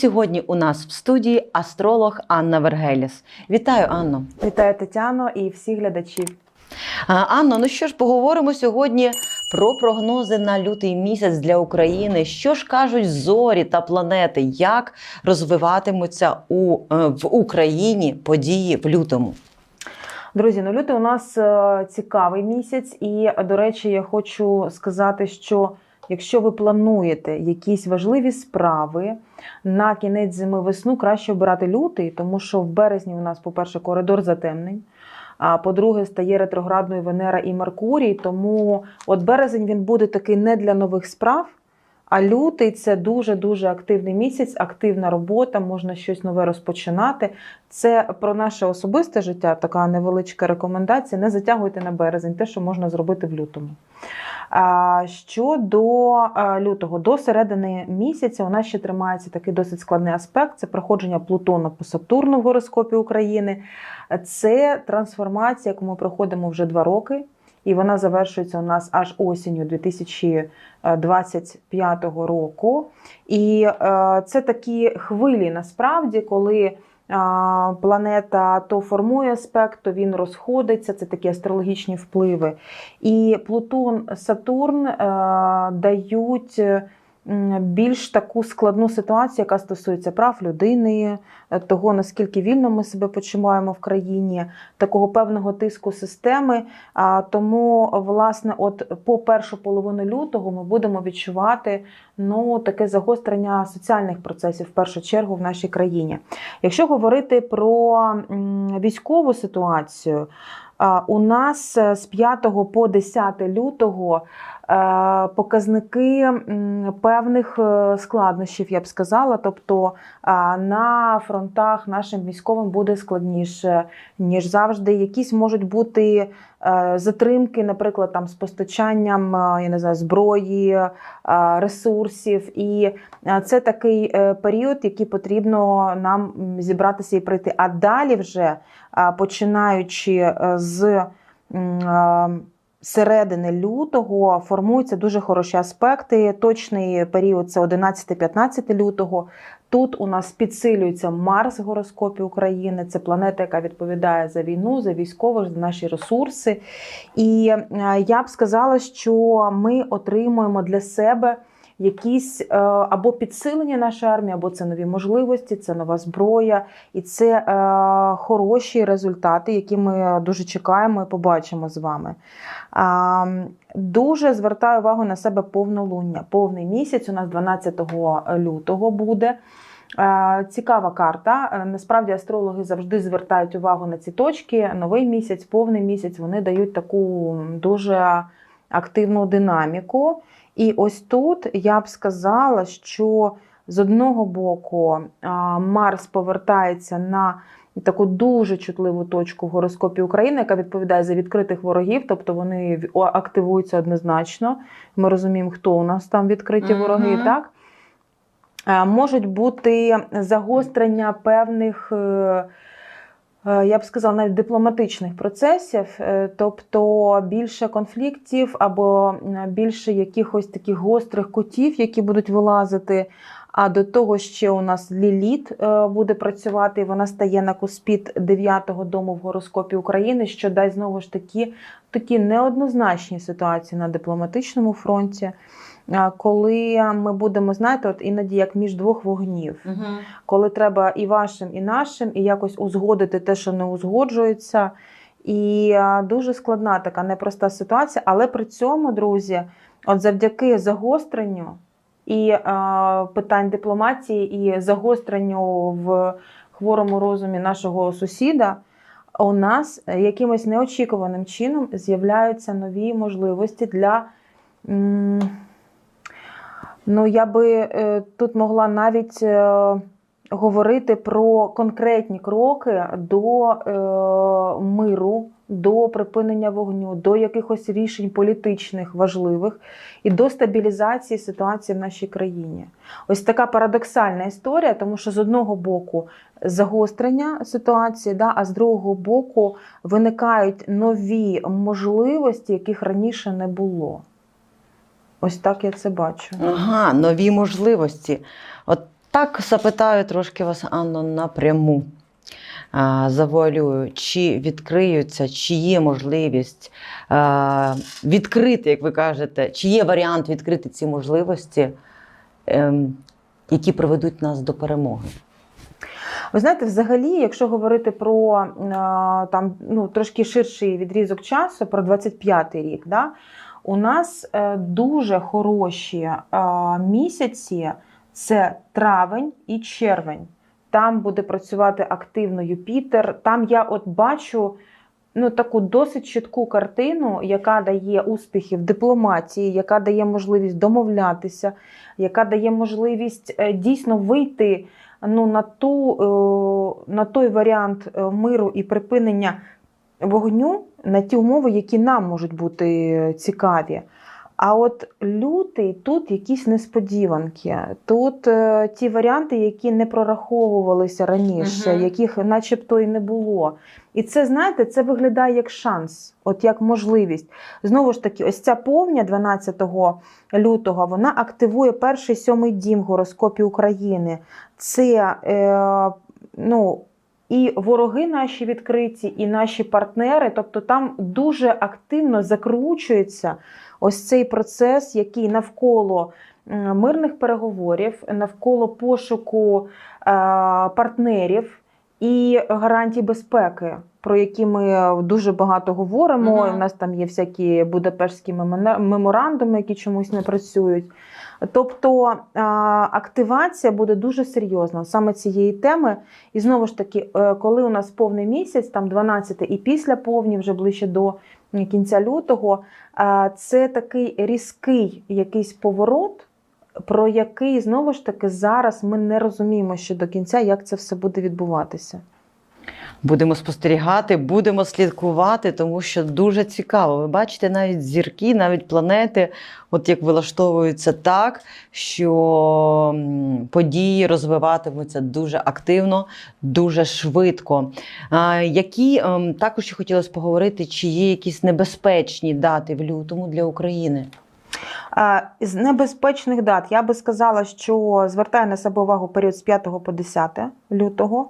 Сьогодні у нас в студії астролог Анна Вергеліс. Вітаю, Анно. Вітаю Тетяно і всіх глядачів. Анно, ну що ж, поговоримо сьогодні про прогнози на лютий місяць для України. Що ж кажуть зорі та планети, як розвиватимуться у, е, в Україні події в лютому? Друзі, ну лютий у нас е, цікавий місяць, і до речі, я хочу сказати, що якщо ви плануєте якісь важливі справи на кінець зими весну, краще обирати лютий, тому що в березні у нас, по-перше, коридор затемнень. А по-друге, стає ретроградною Венера і Меркурій. Тому от березень він буде такий не для нових справ. А лютий це дуже дуже активний місяць, активна робота, можна щось нове розпочинати. Це про наше особисте життя, така невеличка рекомендація. Не затягуйте на березень, те, що можна зробити в лютому. Щодо лютого, до середини місяця у нас ще тримається такий досить складний аспект: це проходження Плутона по Сатурну в гороскопі України. Це трансформація, яку ми проходимо вже два роки. І вона завершується у нас аж осінню 2025 року. І е, це такі хвилі насправді, коли е, планета то формує аспект, то він розходиться. Це такі астрологічні впливи. І Плутон, Сатурн е, дають. Більш таку складну ситуацію, яка стосується прав людини, е, того наскільки вільно ми себе почуваємо в країні, такого певного тиску системи. А, Тому, власне, от по першу половину лютого ми будемо відчувати ну, таке загострення соціальних процесів в першу чергу в нашій країні. Якщо говорити про військову ситуацію, у нас е, з 5 по 10 лютого показники певних е, складнощів, я б сказала. Тобто на фронтах нашим військовим буде складніше, ніж завжди. Якісь можуть бути е, затримки, наприклад, там з постачанням е, я не знаю, зброї, е, ресурсів. І е, це такий е, період, який потрібно нам зібратися і пройти. А далі вже починаючи е, з е, середини лютого, формуються дуже хороші аспекти. Точний період це 11-15 лютого. Тут у нас підсилюється Марс в гороскопі України. Це планета, яка відповідає за війну, за військових, за наші ресурси. І е, я б сказала, що ми отримуємо для себе якісь е, або підсилення нашої армії, або це нові можливості, це нова зброя, і це е, хороші результати, які ми дуже чекаємо і побачимо з вами. Дуже звертаю увагу на себе повнолуння. Повний місяць у нас 12 лютого буде. Е, Цікава карта. Насправді астрологи завжди звертають увагу на ці точки. Новий місяць, повний місяць вони дають таку дуже активну динаміку. І ось тут я б сказала, що з одного боку Марс повертається на таку дуже чутливу точку в гороскопі України, яка відповідає за відкритих ворогів, тобто вони активуються однозначно. Ми розуміємо, хто у нас там відкриті Мгм. вороги, так? Е, Можуть бути загострення певних, е, я б сказала, навіть дипломатичних процесів, е, тобто більше конфліктів або е, більше якихось таких гострих кутів, які будуть вилазити. А до того ще у нас Ліліт е, буде працювати, і вона стає на куспіт 9-го дому в гороскопі України, що дасть знову ж таки такі неоднозначні ситуації на дипломатичному фронті. Коли ми будемо, знаєте, от іноді як між двох вогнів, коли треба і вашим, і нашим, і якось узгодити те, що не узгоджується. І дуже складна така непроста ситуація, але при цьому, друзі, от завдяки загостренню і питань дипломатії, і загостренню в хворому розумі нашого сусіда, у нас якимось неочікуваним чином з'являються нові можливості для. Ну, я би е, тут могла навіть е, говорити про конкретні кроки до е, миру, до припинення вогню, до якихось рішень політичних важливих і до стабілізації ситуації в нашій країні. Ось така парадоксальна історія, тому що з одного боку загострення ситуації, да, а з другого боку виникають нові можливості, яких раніше не було. Ось так я це бачу. Ага, нові можливості. От Так запитаю трошки вас, Анно, напряму. Завуалюю, чи відкриються, чи є можливість відкрити, як ви кажете, чи є варіант відкрити ці можливості, ем, які приведуть нас до перемоги? Ви знаєте, взагалі, якщо говорити про там ну трошки ширший відрізок часу, про 25-й рік, да, у нас е, дуже хороші е, місяці це травень і червень. Там буде працювати активно Юпітер. Там я от бачу ну, таку досить чітку картину, яка дає успіхи в дипломатії, яка дає можливість домовлятися, яка дає можливість е, дійсно вийти ну, на, ту, на той варіант миру і припинення вогню, на ті умови, які нам можуть бути цікаві. А от лютий тут якісь несподіванки. Тут е, ті варіанти, які не прораховувалися раніше, Мгм. яких начебто і не було. І це, знаєте, це виглядає як шанс, от як можливість. Знову ж таки, ось ця повня 12 лютого вона активує перший сьомий дім в гороскопі України. Це е, ну, і вороги наші відкриті, і наші партнери. Тобто там дуже активно закручується ось цей процес, який навколо мирних переговорів, навколо пошуку е, партнерів і гарантій безпеки, про які ми дуже багато говоримо. Мгм. У нас там є всякі будапештські меморандуми, які чомусь не працюють. Тобто активація буде дуже серйозна саме цієї теми. І знову ж таки, е, коли у нас повний місяць, там 12 і після повні, вже ближче до кінця лютого, це такий різкий якийсь поворот, про який знову ж таки зараз ми не розуміємо ще до кінця, як це все буде відбуватися. Будемо спостерігати, будемо слідкувати, тому що дуже цікаво. Ви бачите, навіть зірки, навіть планети, от як вилаштовуються так, що події розвиватимуться дуже активно, дуже швидко. Які ем, також хотілося поговорити, чи є якісь небезпечні дати в лютому для України? З небезпечних дат я би сказала, що звертає на себе увагу період з 5 по 10 лютого.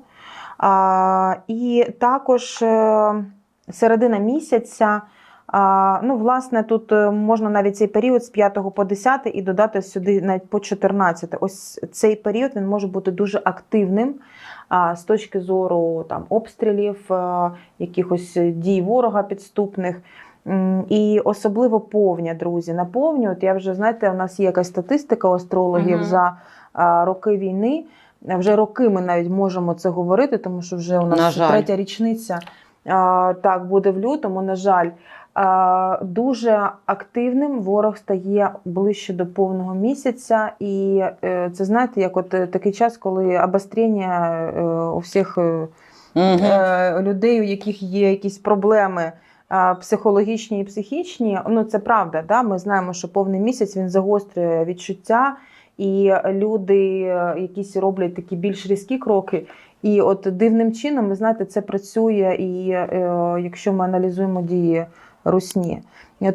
І також е, середина місяця. Ну, власне, тут е, можна навіть цей період з 5 по 10 і додати сюди навіть по 14. Ось цей період він може бути дуже активним з точки зору там, обстрілів, е, якихось дій ворога підступних. І особливо повня, друзі. На повню, от я вже знаєте, у нас є якась статистика астрологів Мгм. за роки війни. Вже роки ми навіть можемо це говорити, тому що вже у нас третя річниця а, так буде в лютому. На жаль, а, дуже активним ворог стає ближче до повного місяця, і е, це знаєте, як от е, такий час, коли обострення е, у всіх. е, Угу. е, людей, у яких є якісь проблеми психологічні і психічні. Ну це правда. Да? Ми знаємо, що повний місяць він загострює відчуття, і люди е, якісь роблять такі більш різкі кроки. І от дивним чином, ви знаєте, це працює, і е, якщо ми аналізуємо дії русні.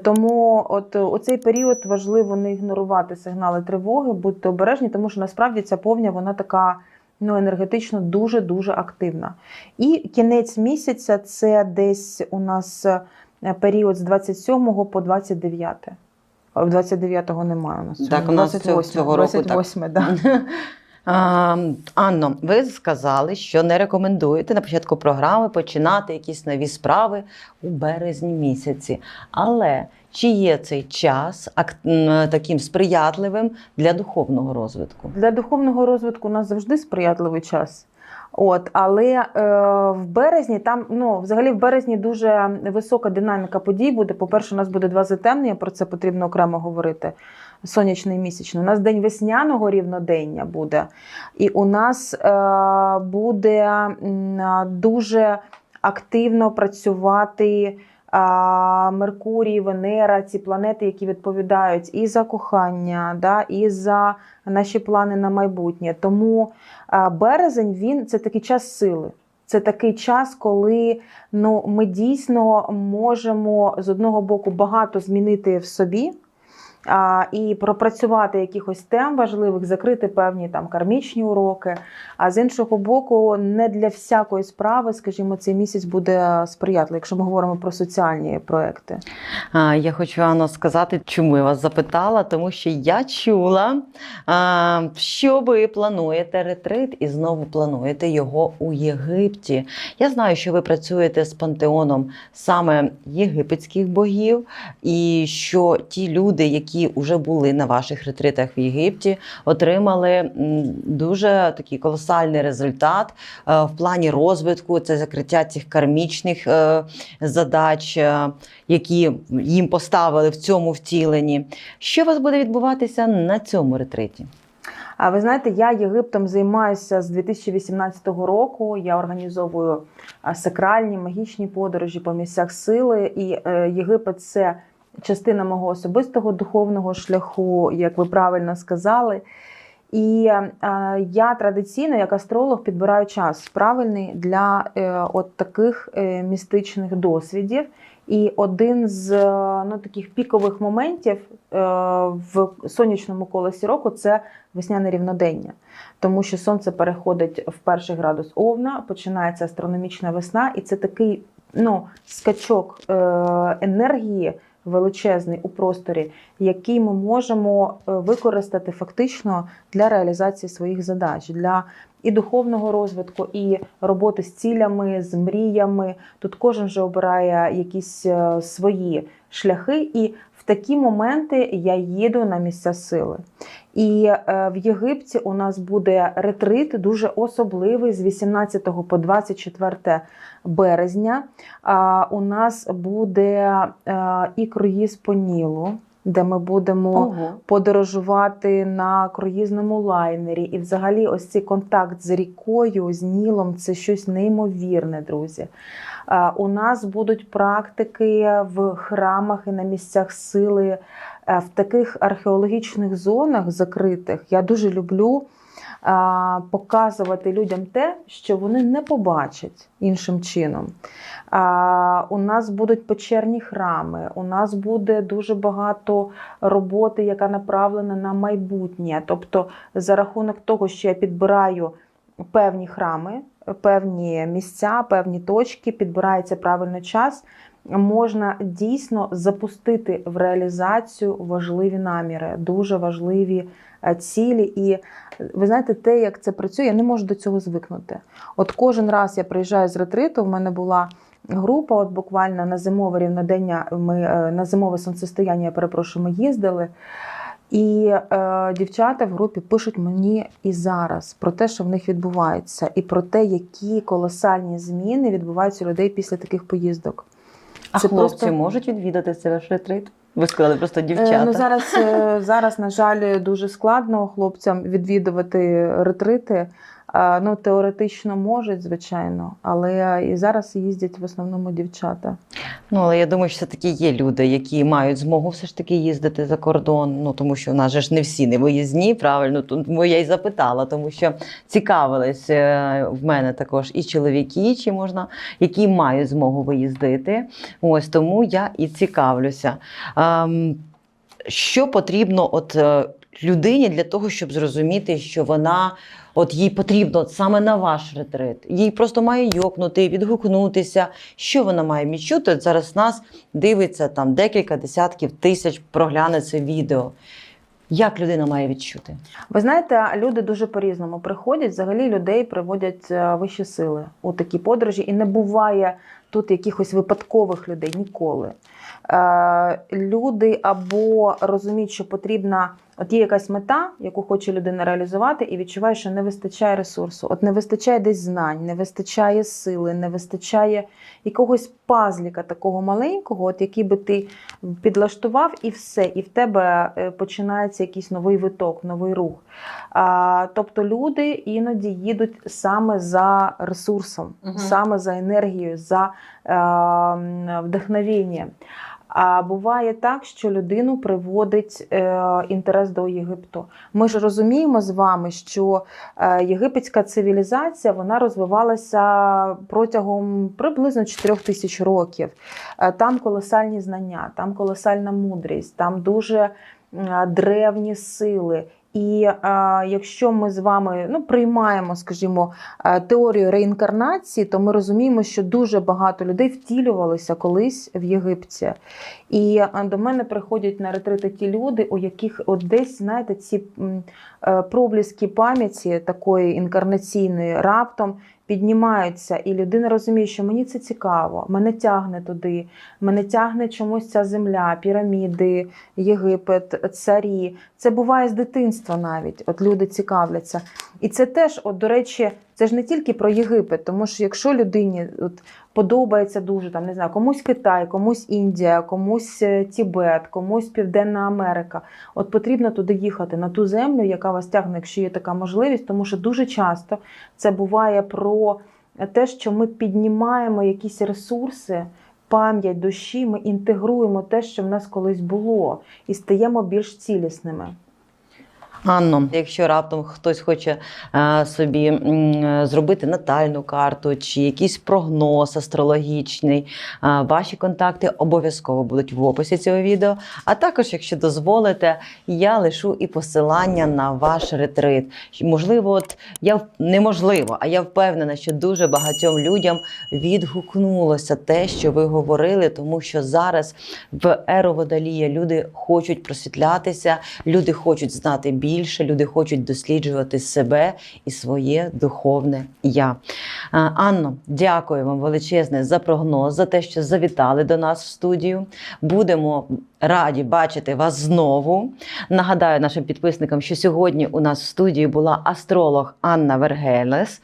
Тому от у цей період важливо не ігнорувати сигнали тривоги, будьте обережні, тому що насправді ця повня вона така ну, енергетично дуже дуже активна. І кінець місяця це десь у нас е, період з 27 по 29. В 29-го немає у нас. Так, у нас цього- цього року так. 28, да. А, Анно, ви сказали, що не рекомендуєте на початку програми починати якісь нові справи у березні місяці. Але чи є цей час ак- таким сприятливим для духовного розвитку? Для духовного розвитку у нас завжди сприятливий час. От, але е, в березні там, ну, взагалі, в березні дуже висока динаміка подій буде. По-перше, у нас буде два затемнення, про це потрібно окремо говорити. Сонячний місячний. У нас день весняного рівнодення буде. І у нас е, буде дуже активно працювати Меркурій, Венера, ці планети, які відповідають і за кохання, да, і за наші плани на майбутнє. Тому березень він це такий час сили. Це такий час, коли ну, ми дійсно можемо з одного боку багато змінити в собі. І пропрацювати якихось тем важливих, закрити певні там кармічні уроки. А з іншого боку, не для всякої справи, скажімо, цей місяць буде сприятливий, якщо ми говоримо про соціальні проекти. Я хочу Анна сказати, чому я вас запитала, тому що я чула, що ви плануєте ретрит і знову плануєте його у Єгипті. Я знаю, що ви працюєте з пантеоном саме єгипетських богів, і що ті люди, які вже були на ваших ретритах в Єгипті, отримали дуже такий колосальний результат е, в плані розвитку, це закриття цих кармічних е, задач, е, які їм поставили в цьому втіленні. Що у вас буде відбуватися на цьому ретриті? А ви знаєте, я Єгиптом займаюся з 2018 року. Я організовую сакральні магічні подорожі по місцях сили. І Єгипет це частина мого особистого духовного шляху, як ви правильно сказали. І е, я традиційно, як астролог, підбираю час правильний для е, от таких е, містичних досвідів. І один з ну, таких пікових моментів в сонячному колесі року це весняне рівнодення, тому що сонце переходить в перший градус Овна, починається астрономічна весна, і це такий ну, скачок енергії величезний у просторі, який ми можемо е, використати фактично для реалізації своїх задач. для і духовного розвитку, і роботи з цілями, з мріями. Тут кожен вже обирає якісь е, свої шляхи, і в такі моменти я їду на місця сили. І е, в Єгипті у нас буде ретрит дуже особливий з 18 по 24 березня. У нас буде е, і круїз по Нілу, де ми будемо Ого. подорожувати на круїзному лайнері. І взагалі, ось цей контакт з рікою, з Нілом це щось неймовірне, друзі. У нас будуть практики в храмах і на місцях сили в таких археологічних зонах закритих. Я дуже люблю е, показувати людям те, що вони не побачать іншим чином. У нас будуть печерні храми, у нас буде дуже багато роботи, яка направлена на майбутнє. Тобто, за рахунок того, що я підбираю певні храми, певні місця, певні точки, підбирається правильно час. Можна дійсно запустити в реалізацію важливі наміри, дуже важливі е, цілі. І ви знаєте, те, як це працює, я не можу до цього звикнути. От кожен раз я приїжджаю з ретриту, в мене була група, от буквально на зимове рівнодення, ми е, на зимове сонцестояння, я перепрошую, ми їздили. І е, дівчата в групі пишуть мені і зараз про те, що в них відбувається, і про те, які колосальні зміни відбуваються у людей після таких поїздок. А Це хлопці просто- можуть відвідати цей ваш ретрит? Ви сказали просто Е, дівчата. Ну, зараз, е, зараз, на жаль, дуже складно хлопцям відвідувати ретрити. Ну, теоретично можуть, звичайно, але і зараз їздять в основному дівчата. Ну, але я думаю, що все-таки є люди, які мають змогу все ж таки їздити за кордон. Ну тому що у нас же ж не всі не виїзні, правильно. Тому я й запитала, тому що цікавились е, в мене також і чоловіки, чи можна, які мають змогу виїздити. Ось тому я і цікавлюся. Ем, що потрібно от е, людині для того, щоб зрозуміти, що вона. От їй потрібно от саме на ваш ретрит. Їй просто має йокнути, відгукнутися. Що вона має відчути? Зараз нас дивиться там декілька десятків тисяч, прогляне це відео. Як людина має відчути? Ви знаєте, люди дуже по-різному приходять. Взагалі людей приводять е, вищі сили у такі подорожі, і не буває тут якихось випадкових людей ніколи. Е, люди або розуміють, що потрібна, от є якась мета, яку хоче людина реалізувати, і відчуває, що не вистачає ресурсу. От не вистачає десь знань, не вистачає сили, не вистачає якогось пазліка такого маленького, от який би ти підлаштував, і все, і в тебе е, починається якийсь новий виток, новий рух. А, тобто люди іноді їдуть саме за ресурсом, Мгм. саме за енергією, за е, м, вдохновенням. А буває так, що людину приводить е, інтерес до Єгипту. Ми ж розуміємо з вами, що е, єгипетська цивілізація вона розвивалася протягом приблизно 4 тисяч років. Е, Там колосальні знання, там колосальна мудрість, там дуже древні сили. І е, якщо ми з вами ну, приймаємо, скажімо, е, теорію реінкарнації, то ми розуміємо, що дуже багато людей втілювалися колись в Єгипті. І е, до мене приходять на ретрити ті люди, у яких от десь, знаєте, ці е, пробліски пам'яті такої інкарнаційної раптом піднімаються, і людина розуміє, що мені це цікаво, мене тягне туди, мене тягне чомусь ця земля, піраміди, Єгипет, царі. Це буває з дитинства навіть. От люди цікавляться. І це теж, от, до речі, це ж не тільки про Єгипет, тому що якщо людині от, подобається дуже там, не знаю, комусь Китай, комусь Індія, комусь е, Тібет, комусь Південна Америка. От потрібно туди їхати на ту землю, яка вас тягне, якщо є така можливість, тому що дуже часто це буває про те, що ми піднімаємо якісь ресурси. Пам'ять душі, ми інтегруємо те, що в нас колись було, і стаємо більш цілісними. Анно, якщо раптом хтось хоче е, собі е, зробити натальну карту чи якийсь прогноз астрологічний, е, ваші контакти обов'язково будуть в описі цього відео. А також, якщо дозволите, я лишу і посилання на ваш ретрит. Можливо, от я неможливо, а я впевнена, що дуже багатьом людям відгукнулося те, що ви говорили, тому що зараз в еру водолія люди хочуть просвітлятися, люди хочуть знати більше, люди хочуть досліджувати себе і своє духовне я. Анно, дякую вам величезне за прогноз, за те, що завітали до нас в студію. Будемо раді бачити вас знову. Нагадаю нашим підписникам, що сьогодні у нас в студії була астролог Анна Вергелес.